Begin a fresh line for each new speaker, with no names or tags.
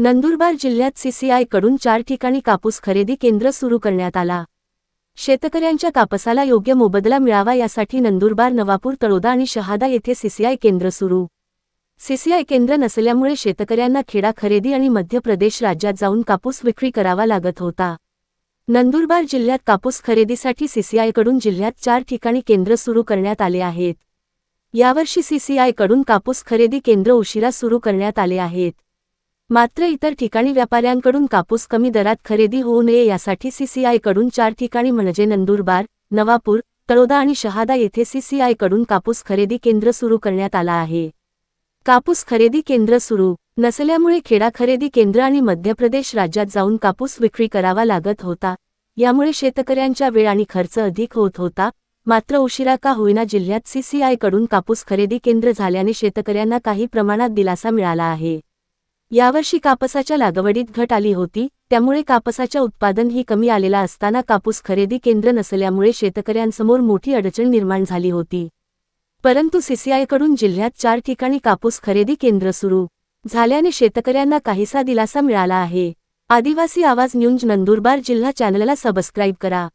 नंदुरबार जिल्ह्यात सीसीआयकडून चार ठिकाणी कापूस खरेदी केंद्र सुरू करण्यात आला. शेतकऱ्यांच्या कापसाला योग्य मोबदला मिळावा यासाठी नंदुरबार नवापूर तळोदा आणि शहादा येथे सीसीआय केंद्र सुरू. सीसीआय केंद्र नसल्यामुळे शेतकऱ्यांना खेडा खरेदी आणि मध्य प्रदेश राज्यात जाऊन कापूस विक्री करावा लागत होता. नंदुरबार जिल्ह्यात कापूस खरेदीसाठी सीसीआयकडून जिल्ह्यात चार ठिकाणी केंद्र सुरू करण्यात आले आहेत. यावर्षी सीसीआयकडून कापूस खरेदी केंद्र उशिरा सुरू करण्यात आले आहेत. मात्र इतर ठिकाणी व्यापाऱ्यांकडून कापूस कमी दरात खरेदी होऊ नये यासाठी सीसीआयकडून चार ठिकाणी म्हणजे नंदुरबार नवापूर तळोदा आणि शहादा येथे सीसीआयकडून कापूस खरेदी केंद्र सुरू करण्यात आला आहे. कापूस खरेदी केंद्र सुरू नसल्यामुळे खेडा खरेदी केंद्र आणि मध्य प्रदेश राज्यात जाऊन कापूस विक्री करावा लागत होता. यामुळे शेतकऱ्यांच्या वेळ आणि खर्च अधिक होत होता. मात्र उशिरा का होईना जिल्ह्यात सीसीआयकडून कापूस खरेदी केंद्र झाल्याने शेतकऱ्यांना काही प्रमाणात दिलासा मिळाला आहे. यावर्षी कापसाच्या लागवडीत घट आली होती त्यामुळे कापसाच्या उत्पादनही कमी आलेला असताना कापूस खरेदी केंद्र नसल्यामुळे शेतकऱ्यांसमोर मोठी अडचण निर्माण झाली होती. परंतु सीसीआयकडून जिल्ह्यात चार ठिकाणी कापूस खरेदी केंद्र सुरू झाल्याने शेतकऱ्यांना काहीसा दिलासा मिळाला आहे. आदिवासी आवाज न्यूज नंदुरबार जिल्हा चॅनलला सबस्क्राईब करा.